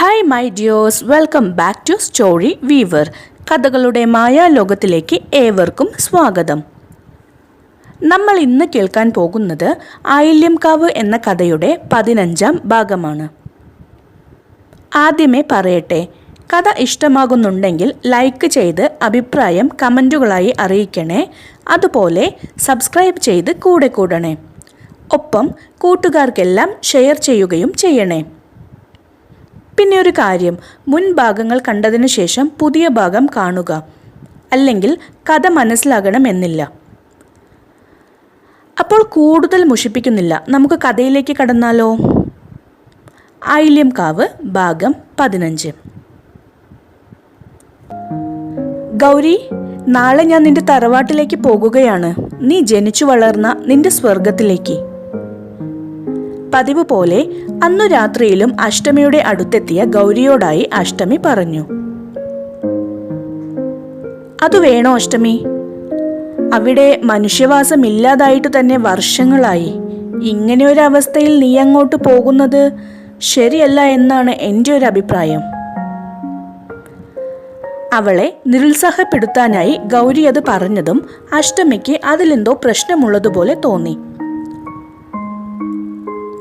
Hi my dears welcome back to Story Weaver കഥകളുടെ മായാലോകത്തിലേക്ക് ഏവർക്കും സ്വാഗതം. നമ്മൾ ഇന്ന് കേൾക്കാൻ പോകുന്നത് ആയില്യംകാവ് എന്ന കഥയുടെ പതിനഞ്ചാം ഭാഗമാണ്. ആദ്യമേ പറയട്ടെ കഥ ഇഷ്ടമാകുന്നുണ്ടെങ്കിൽ ലൈക്ക് ചെയ്ത് അഭിപ്രായം കമന്റുകളായി അറിയിക്കണേ. അതുപോലെ സബ്സ്ക്രൈബ് ചെയ്ത് കൂടെ കൂടണേ. ഒപ്പം കൂട്ടുകാർക്കെല്ലാം ഷെയർ ചെയ്യുകയും ചെയ്യണേ. പിന്നെ ഒരു കാര്യം. മുൻ ഭാഗങ്ങൾ കണ്ടതിനു ശേഷം പുതിയ ഭാഗം കാണുക. അല്ലെങ്കിൽ കഥ മനസ്സിലാകണമെന്നില്ല. അപ്പോൾ കൂടുതൽ മുഷിപ്പിക്കുന്നില്ല. നമുക്ക് കഥയിലേക്ക് കടന്നാലോ? ആയില്യം കാവ് ഭാഗം പതിനഞ്ച്. ഗൗരി നാളെ ഞാൻ നിന്റെ തറവാട്ടിലേക്ക് പോകുകയാണ്. നീ ജനിച്ചു വളർന്ന നിന്റെ സ്വർഗത്തിലേക്ക് പതിവ് പോലെ അന്നു രാത്രിയിലും അഷ്ടമിയുടെ അടുത്തെത്തിയ ഗൗരിയോടായി അഷ്ടമി പറഞ്ഞു. അത് വേണോ അഷ്ടമി? അവിടെ മനുഷ്യവാസം ഇല്ലാതായിട്ട് തന്നെ വർഷങ്ങളായി. ഇങ്ങനെ ഒരു അവസ്ഥയിൽ നീ അങ്ങോട്ട് പോകുന്നത് ശരിയല്ല എന്നാണ് എന്റെ ഒരു അഭിപ്രായം. അവളെ നിരുത്സാഹപ്പെടുത്താനായി ഗൗരി അത് പറഞ്ഞതും അഷ്ടമിക്ക് അതിലെന്തോ പ്രശ്നമുള്ളതുപോലെ തോന്നി.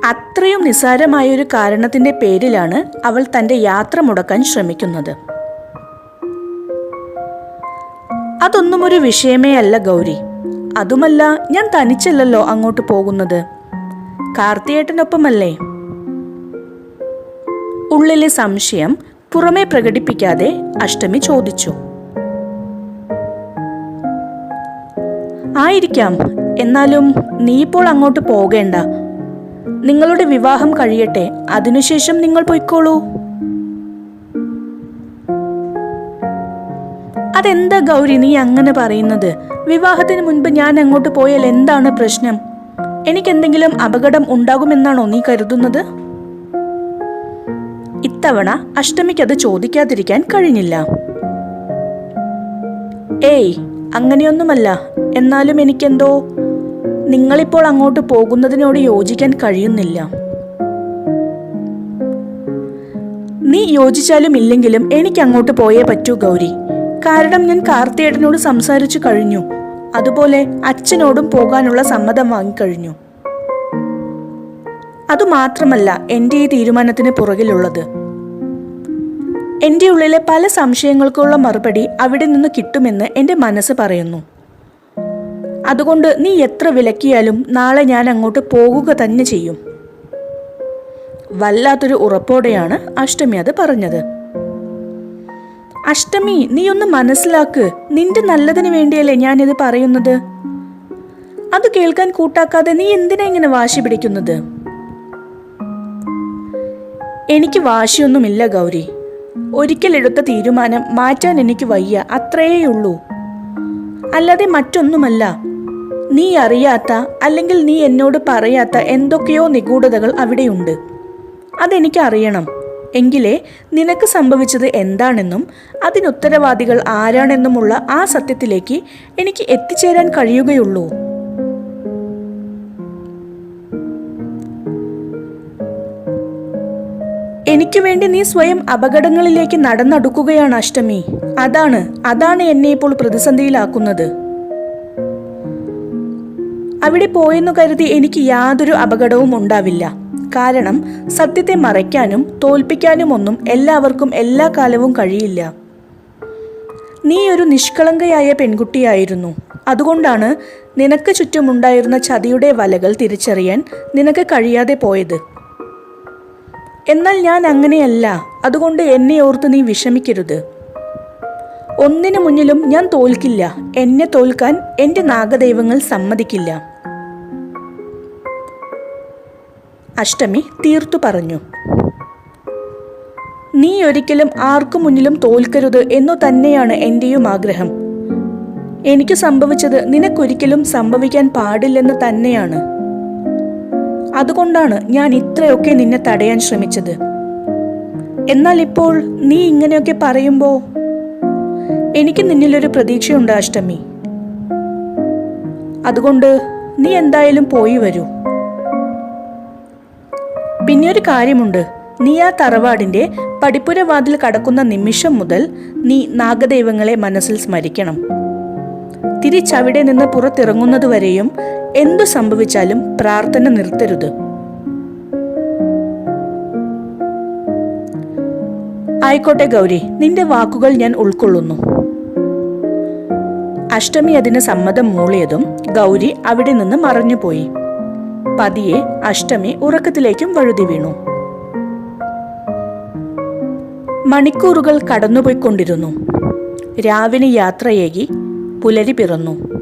അത്രയും നിസ്സാരമായൊരു ഒരു കാരണത്തിന്റെ പേരിലാണ് അവൾ തന്റെ യാത്ര മുടക്കാൻ ശ്രമിക്കുന്നത്. അതൊന്നും ഒരു വിഷയമേ അല്ല ഗൗരി. അതുമല്ല ഞാൻ തനിച്ചല്ലല്ലോ അങ്ങോട്ട് പോകുന്നത്. കാർത്തിയേട്ടനൊപ്പമല്ലേ? ഉള്ളിലെ സംശയം പുറമെ പ്രകടിപ്പിക്കാതെ അഷ്ടമി ചോദിച്ചു. ആയിരിക്കാം എന്നാലും നീ ഇപ്പോൾ അങ്ങോട്ട് പോകേണ്ട. നിങ്ങളുടെ വിവാഹം കഴിയട്ടെ. അതിനുശേഷം നിങ്ങൾ പൊയ്ക്കോളൂ. അതെന്താ ഗൗരി നീ അങ്ങനെ പറയുന്നത്? വിവാഹത്തിന് മുൻപ് ഞാൻ അങ്ങോട്ട് പോയാൽ എന്താണ് പ്രശ്നം? എനിക്ക് എന്തെങ്കിലും അപകടം ഉണ്ടാകുമെന്നാണോ നീ കരുതുന്നത്? ഇത്തവണ അഷ്ടമിക്കത് ചോദിക്കാതിരിക്കാൻ കഴിഞ്ഞില്ല. ഏയ് അങ്ങനെയൊന്നുമല്ല. എന്നാലും എനിക്കെന്തോ നിങ്ങളിപ്പോൾ അങ്ങോട്ട് പോകുന്നതിനോട് യോജിക്കാൻ കഴിയുന്നില്ല. നീ യോജിച്ചാലും ഇല്ലെങ്കിലും എനിക്ക് അങ്ങോട്ട് പോയേ പറ്റൂ ഗൗരി. കാരണം ഞാൻ കാർത്തിയേട്ടനോട് സംസാരിച്ചു കഴിഞ്ഞു. അതുപോലെ അച്ഛനോടും പോകാനുള്ള സമ്മതം വാങ്ങിക്കഴിഞ്ഞു. അതുമാത്രമല്ല എന്റെ ഈ തീരുമാനത്തിന് പുറകിലുള്ളത്. എന്റെ ഉള്ളിലെ പല സംശയങ്ങൾക്കുള്ള മറുപടി അവിടെ നിന്ന് കിട്ടുമെന്ന് എന്റെ മനസ്സ് പറയുന്നു. അതുകൊണ്ട് നീ എത്ര വിലക്കിയാലും നാളെ ഞാൻ അങ്ങോട്ട് പോകുക തന്നെ ചെയ്യും. വല്ലാത്തൊരു ഉറപ്പോടെയാണ് അഷ്ടമി അത് പറഞ്ഞത്. അഷ്ടമി നീ ഒന്ന് മനസ്സിലാക്ക് നിന്റെ നല്ലതിന് വേണ്ടിയല്ലേ ഞാനിത് പറയുന്നത്? അത് കേൾക്കാൻ കൂട്ടാക്കാതെ നീ എന്തിനാ ഇങ്ങനെ വാശി പിടിക്കുന്നത്? എനിക്ക് വാശിയൊന്നുമില്ല ഗൗരി. ഒരിക്കൽ എടുത്ത തീരുമാനം മാറ്റാൻ എനിക്ക് വയ്യ അത്രയേ ഉള്ളൂ അല്ലാതെ മറ്റൊന്നുമല്ല. നീ അറിയാത്ത അല്ലെങ്കിൽ നീ എന്നോട് പറയാത്ത എന്തൊക്കെയോ നിഗൂഢതകൾ അവിടെയുണ്ട്. അതെനിക്ക് അറിയണം എങ്കിലേ നിനക്ക് സംഭവിച്ചത് എന്താണെന്നും അതിനുത്തരവാദികൾ ആരാണെന്നുമുള്ള ആ സത്യത്തിലേക്ക് എനിക്ക് എത്തിച്ചേരാൻ കഴിയുകയുള്ളൂ. എനിക്ക് വേണ്ടി നീ സ്വയം അപകടങ്ങളിലേക്ക് നടന്നടുക്കുകയാണ് അഷ്ടമി. അതാണ് അതാണ് എന്നെ ഇപ്പോൾ പ്രതിസന്ധിയിലാക്കുന്നത്. അവിടെ പോയെന്നു കരുതി എനിക്ക് യാതൊരു അപകടവും ഉണ്ടാവില്ല. കാരണം സത്യത്തെ മറയ്ക്കാനും തോൽപ്പിക്കാനുമൊന്നും എല്ലാവർക്കും എല്ലാ കാലവും കഴിയില്ല. നീ ഒരു നിഷ്കളങ്കയായ പെൺകുട്ടിയായിരുന്നു. അതുകൊണ്ടാണ് നിനക്ക് ചുറ്റുമുണ്ടായിരുന്ന ചതിയുടെ വലകൾ തിരിച്ചറിയാൻ നിനക്ക് കഴിയാതെ പോയത്. എന്നാൽ ഞാൻ അങ്ങനെയല്ല. അതുകൊണ്ട് എന്നെ ഓർത്ത് നീ വിഷമിക്കരുത്. ഒന്നിനു മുന്നിലും ഞാൻ തോൽക്കില്ല. എന്നെ തോൽക്കാൻ എന്റെ നാഗദൈവങ്ങൾ സമ്മതിക്കില്ല. അഷ്ടമി തീർത്തു പറഞ്ഞു. നീ ഒരിക്കലും ആർക്കു മുന്നിലും തോൽക്കരുത് എന്നു തന്നെയാണ് എന്റെയും ആഗ്രഹം. എനിക്ക് സംഭവിച്ചത് നിനക്കൊരിക്കലും സംഭവിക്കാൻ പാടില്ലെന്ന് തന്നെയാണ്. അതുകൊണ്ടാണ് ഞാൻ ഇത്രയൊക്കെ നിന്നെ തടയാൻ ശ്രമിച്ചത്. എന്നാൽ ഇപ്പോൾ നീ ഇങ്ങനെയൊക്കെ പറയുമ്പോ എനിക്ക് നിന്നിലൊരു പ്രതീക്ഷയുണ്ട് അഷ്ടമി. അതുകൊണ്ട് നീ എന്തായാലും പോയി വരൂ. പിന്നെ ഒരു കാര്യമുണ്ട്. നീ ആ തറവാടിന്റെ പടിപ്പുരവാതിൽ കടക്കുന്ന നിമിഷം മുതൽ നീ നാഗദൈവങ്ങളെ മനസ്സിൽ സ്മരിക്കണം. തിരിച്ചവിടെ നിന്ന് പുറത്തിറങ്ങുന്നതുവരെയും എന്തു സംഭവിച്ചാലും പ്രാർത്ഥന നിർത്തരുത്. ആയിക്കോട്ടെ ഗൗരി നിന്റെ വാക്കുകൾ ഞാൻ ഉൾക്കൊള്ളുന്നു. അഷ്ടമി അതിന് സമ്മതം മൂളിയതും ഗൗരി അവിടെ നിന്ന് മറഞ്ഞുപോയി. പതിയെ അഷ്ടമി ഉറക്കത്തിലേക്കും വഴുതി വീണു. മണിക്കൂറുകൾ കടന്നുപോയിക്കൊണ്ടിരുന്നു. രാവിലെ യാത്രയേകി പുലരി പിറന്നു.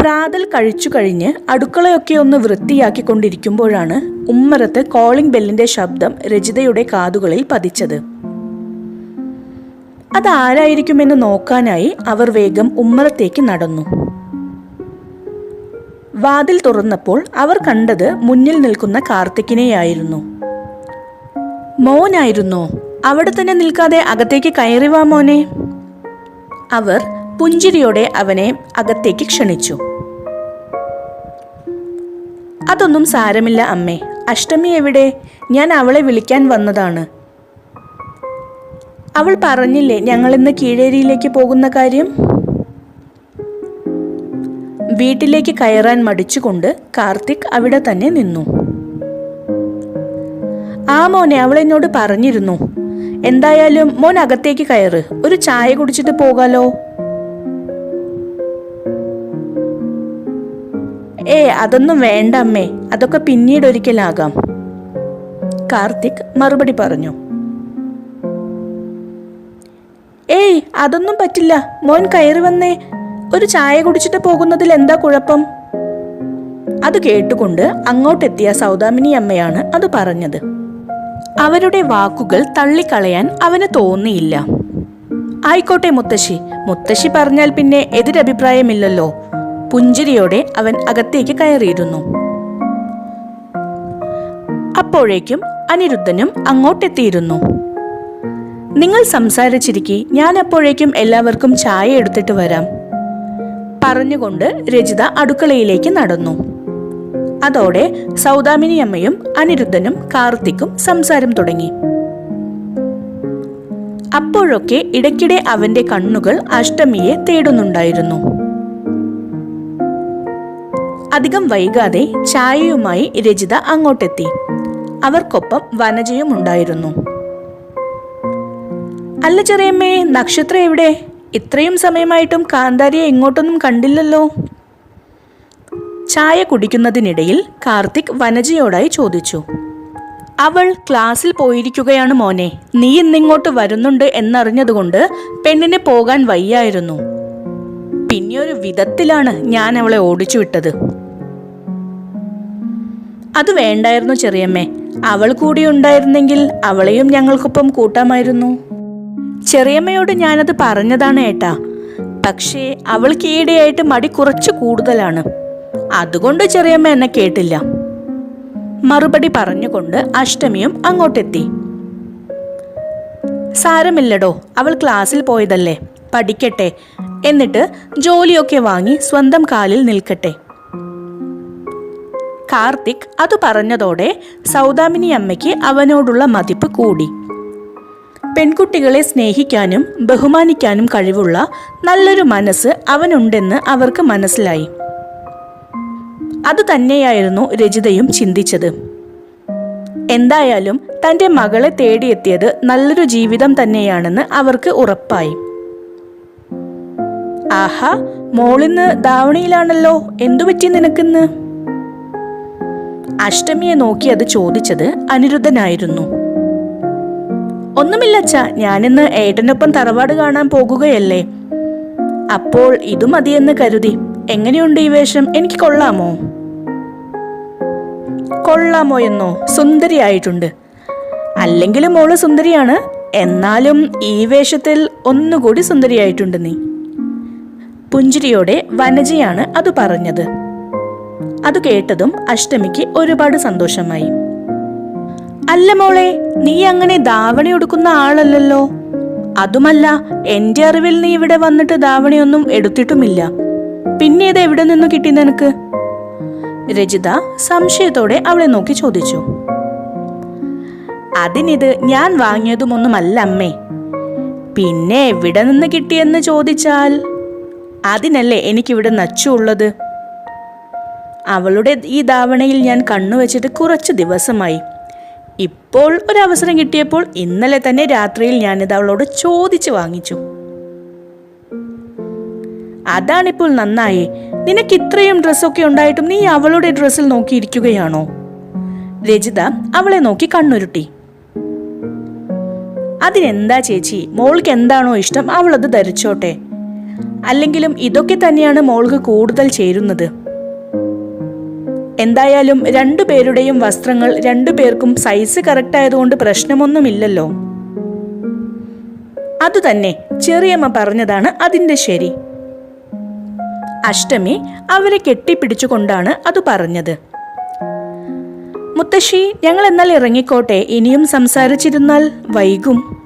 പ്രാതൽ കഴിച്ചു കഴിഞ്ഞ് അടുക്കളയൊക്കെ ഒന്ന് വൃത്തിയാക്കിക്കൊണ്ടിരിക്കുമ്പോഴാണ് ഉമ്മറത്ത് കോളിംഗ് ബെല്ലിന്റെ ശബ്ദം രജിതയുടെ കാതുകളിൽ പതിച്ചത്. അതാരായിരിക്കുമെന്ന് നോക്കാനായി അവർ വേഗം ഉമ്മറത്തേക്ക് നടന്നു. വാതിൽ തുറന്നപ്പോൾ അവർ കണ്ടത് മുന്നിൽ നിൽക്കുന്ന കാർത്തിക്കിനെയായിരുന്നു. മോനായിരുന്നോ? അവിടെ തന്നെ നിൽക്കാതെ അകത്തേക്ക് കയറി വാ മോനെ. അവർ പുഞ്ചിരിയോടെ അവനെ അകത്തേക്ക് ക്ഷണിച്ചു. അതൊന്നും സാരമില്ല അമ്മേ. അഷ്ടമി എവിടെ? ഞാൻ അവളെ വിളിക്കാൻ വന്നതാണ്. അവൾ പറഞ്ഞില്ലേ ഞങ്ങൾ ഇന്ന് കീഴേരിയിലേക്ക് പോകുന്ന കാര്യം? വീട്ടിലേക്ക് കയറാൻ മടിച്ചുകൊണ്ട് കാർത്തിക് അവിടെ തന്നെ നിന്നു. ആ മോനെ അവൾ എന്നോട് പറഞ്ഞിരുന്നു എന്തായാലും മോൻ അകത്തേക്ക് കയറ് ഒരു ചായ കുടിച്ചിട്ട് പോകാലോ. ഏ അതൊന്നും വേണ്ട അമ്മേ അതൊക്കെ പിന്നീട് ഒരിക്കലാകാം കാർത്തിക് മറുപടി പറഞ്ഞു. ഏയ് അതൊന്നും പറ്റില്ല. മോൻ കയറി വന്നേ. ഒരു ചായ കുടിച്ചിട്ട് പോകുന്നതിൽ എന്താ കുഴപ്പം? അത് കേട്ടുകൊണ്ട് അങ്ങോട്ടെത്തിയ സൗദാമിനി അമ്മയാണ് അത് പറഞ്ഞത്. അവരുടെ വാക്കുകൾ തള്ളിക്കളയാൻ അവന് തോന്നിയില്ല. ആയിക്കോട്ടെ മുത്തശ്ശി. മുത്തശ്ശി പറഞ്ഞാൽ പിന്നെ എതിരഭിപ്രായമില്ലല്ലോ. പുഞ്ചിരിയോടെ അവൻ അകത്തേക്ക് കയറിയിരുന്നു. അപ്പോഴേക്കും അനിരുദ്ധനും അങ്ങോട്ടെത്തിയിരുന്നു. നിങ്ങൾ സംസാരിച്ചിരിക്കെ ഞാൻ അപ്പോഴേക്കും എല്ലാവർക്കും ചായ എടുത്തിട്ട് വരാം. പറഞ്ഞുകൊണ്ട് രജിത അടുക്കളയിലേക്ക് നടന്നു. അതോടെ സൗദാമിനി അമ്മയും അനിരുദ്ധനും കാർത്തിക്കും സംസാരം തുടങ്ങി. അപ്പോഴൊക്കെ ഇടയ്ക്കിടെ അവന്റെ കണ്ണുകൾ അഷ്ടമിയെ തേടുന്നുണ്ടായിരുന്നു. അധികം വൈകാതെ ചായയുമായി രജിത അങ്ങോട്ടെത്തി. അവർക്കൊപ്പം വനജയും ഉണ്ടായിരുന്നു അല്ല ചെറിയമ്മേ നക്ഷത്രം എവിടെ? ഇത്രയും സമയമായിട്ടും കാന്താരിയെ എങ്ങോട്ടൊന്നും കണ്ടില്ലല്ലോ. ചായ കുടിക്കുന്നതിനിടയിൽ കാർത്തിക് വനജയോടായി ചോദിച്ചു. അവൾ ക്ലാസ്സിൽ പോയിരിക്കുകയാണ് മോനെ. നീ ഇന്നിങ്ങോട്ട് വരുന്നുണ്ട് എന്നറിഞ്ഞതുകൊണ്ട് പെണ്ണിന് പോകാൻ വയ്യായിരുന്നു. പിന്നെ ഒരു വിധത്തിലാണ് ഞാൻ അവളെ ഓടിച്ചു വിട്ടത്. അത് വേണ്ടായിരുന്നു ചെറിയമ്മേ. അവൾ കൂടി ഉണ്ടായിരുന്നെങ്കിൽ അവളെയും ഞങ്ങൾക്കൊപ്പം കൂട്ടാമായിരുന്നു. ചെറിയമ്മയോട് ഞാനത് പറഞ്ഞതാണ് ഏട്ടാ. പക്ഷേ അവൾക്ക് ഈയിടെയായിട്ട് മടി കുറച്ച് കൂടുതലാണ്. അതുകൊണ്ട് ചെറിയമ്മ എന്നെ കേട്ടില്ല. മറുപടി പറഞ്ഞുകൊണ്ട് അഷ്ടമിയും അങ്ങോട്ടെത്തി. സാരമില്ലടോ അവൾ ക്ലാസ്സിൽ പോയതല്ലേ. പഠിക്കട്ടെ. എന്നിട്ട് ജോലിയൊക്കെ വാങ്ങി സ്വന്തം കാലിൽ നിൽക്കട്ടെ. കാർത്തിക് അത് പറഞ്ഞതോടെ സൗദാമിനി അമ്മയ്ക്ക് അവനോടുള്ള മതിപ്പ് കൂടി. പെൺകുട്ടികളെ സ്നേഹിക്കാനും ബഹുമാനിക്കാനും കഴിവുള്ള നല്ലൊരു മനസ്സ് അവനുണ്ടെന്ന് അവർക്ക് മനസ്സിലായി. അതുതന്നെയായിരുന്നു രജിതയും ചിന്തിച്ചത്. എന്തായാലും തന്റെ മകളെ തേടിയെത്തിയത് നല്ലൊരു ജീവിതം തന്നെയാണെന്ന് അവർക്ക് ഉറപ്പായി. ആഹാ മോളിന്ന് ധാവണിയിലാണല്ലോ എന്തുപറ്റി നിനക്കിന്ന്? അഷ്ടമിയെ നോക്കി അത് ചോദിച്ചത് അനിരുദ്ധനായിരുന്നു. ഒന്നുമില്ലച്ച ഞാനിന്ന് ഏട്ടനൊപ്പം തറവാട് കാണാൻ പോകുകയല്ലേ. അപ്പോൾ ഇതു മതിയെന്ന് കരുതി എങ്ങനെയുണ്ട് ഈ വേഷം? എനിക്ക് കൊള്ളാമോ? കൊള്ളാമോ എന്നോ സുന്ദരിയായിട്ടുണ്ട്. അല്ലെങ്കിലും മോൾ സുന്ദരിയാണ് എന്നാലും ഈ വേഷത്തിൽ ഒന്നുകൂടി സുന്ദരിയായിട്ടുണ്ട് നീ. പുഞ്ചിരിയോടെ വനജയാണ് അത് പറഞ്ഞത്. അത് കേട്ടതും അഷ്ടമിക്ക് ഒരുപാട് സന്തോഷമായി. അല്ല മോളെ നീ അങ്ങനെ ധാവണി ഉടുക്കുന്ന ആളല്ലല്ലോ. അതുമല്ല എന്റെ അറിവിൽ നീ ഇവിടെ വന്നിട്ട് ധാവണിയൊന്നും എടുത്തിട്ടുമില്ല. പിന്നെ ഇത് എവിടെ നിന്ന് കിട്ടി നിനക്ക്? രജിത സംശയത്തോടെ അവളെ നോക്കി ചോദിച്ചു. അതിനിത് ഞാൻ വാങ്ങിയതുമൊന്നുമല്ല അമ്മേ. പിന്നെ എവിടെ നിന്ന് കിട്ടിയെന്ന് ചോദിച്ചാൽ അതിനല്ലേ എനിക്കിവിടെ നച്ചുള്ളത്? അവളുടെ ഈ ധാവണയിൽ ഞാൻ കണ്ണുവച്ചിട്ട് കുറച്ച് ദിവസമായി. ഇപ്പോൾ ഒരു അവസരം കിട്ടിയപ്പോൾ ഇന്നലെ തന്നെ രാത്രിയിൽ ഞാനിത് അവളോട് ചോദിച്ചു വാങ്ങിച്ചു. അതാണിപ്പോൾ നന്നായി. നിനക്ക് ഇത്രയും ഡ്രസ്സൊക്കെ ഉണ്ടായിട്ടും നീ അവളുടെ ഡ്രസ്സിൽ നോക്കിയിരിക്കുകയാണോ? രജിത അവളെ നോക്കി കണ്ണുരുട്ടി. അതിനെന്താ ചേച്ചി? മോൾക്ക് എന്താണോ ഇഷ്ടം അവളത് ധരിച്ചോട്ടെ. അല്ലെങ്കിലും ഇതൊക്കെ തന്നെയാണ് മോൾക്ക് കൂടുതൽ ചേരുന്നത്. എന്തായാലും രണ്ടു പേരുടെയും വസ്ത്രങ്ങൾ രണ്ടു പേർക്കും സൈസ് കറക്റ്റ് ആയതുകൊണ്ട് പ്രശ്നമൊന്നുമില്ലല്ലോ. അതുതന്നെ ചെറിയമ്മ പറഞ്ഞതാണ് അതിന്റെ ശരി. അഷ്ടമി അവരെ കെട്ടിപ്പിടിച്ചുകൊണ്ടാണ് അത് പറഞ്ഞത്. മുത്തശ്ശി ഞങ്ങൾ എന്നാൽ ഇറങ്ങിക്കോട്ടെ ഇനിയും സംസാരിച്ചിരുന്നാൽ വൈകും.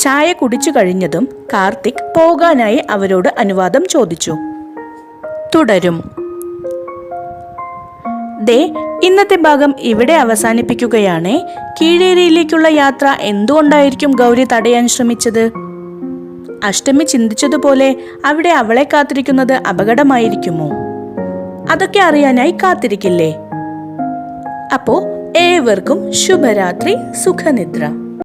ചായ കുടിച്ചു കഴിഞ്ഞതും കാർത്തിക് പോകാനായി അവരോട് അനുവാദം ചോദിച്ചു. തുടരും. ദേ ഇന്നത്തെ ഭാഗം ഇവിടെ അവസാനിപ്പിക്കുകയാണ്. കീഴേരിയിലേക്കുള്ള യാത്ര എന്തുകൊണ്ടായിരിക്കും ഗൗരി തടയാൻ ശ്രമിച്ചത്? അഷ്ടമി ചിന്തിച്ചതുപോലെ അവിടെ അവളെ കാത്തിരിക്കുന്നത് അപകടമായിരിക്കുമോ? അതൊക്കെ അറിയാനായി കാത്തിരിക്കില്ലേ? അപ്പോ ഏവർക്കും ശുഭരാത്രി സുഖനിദ്ര.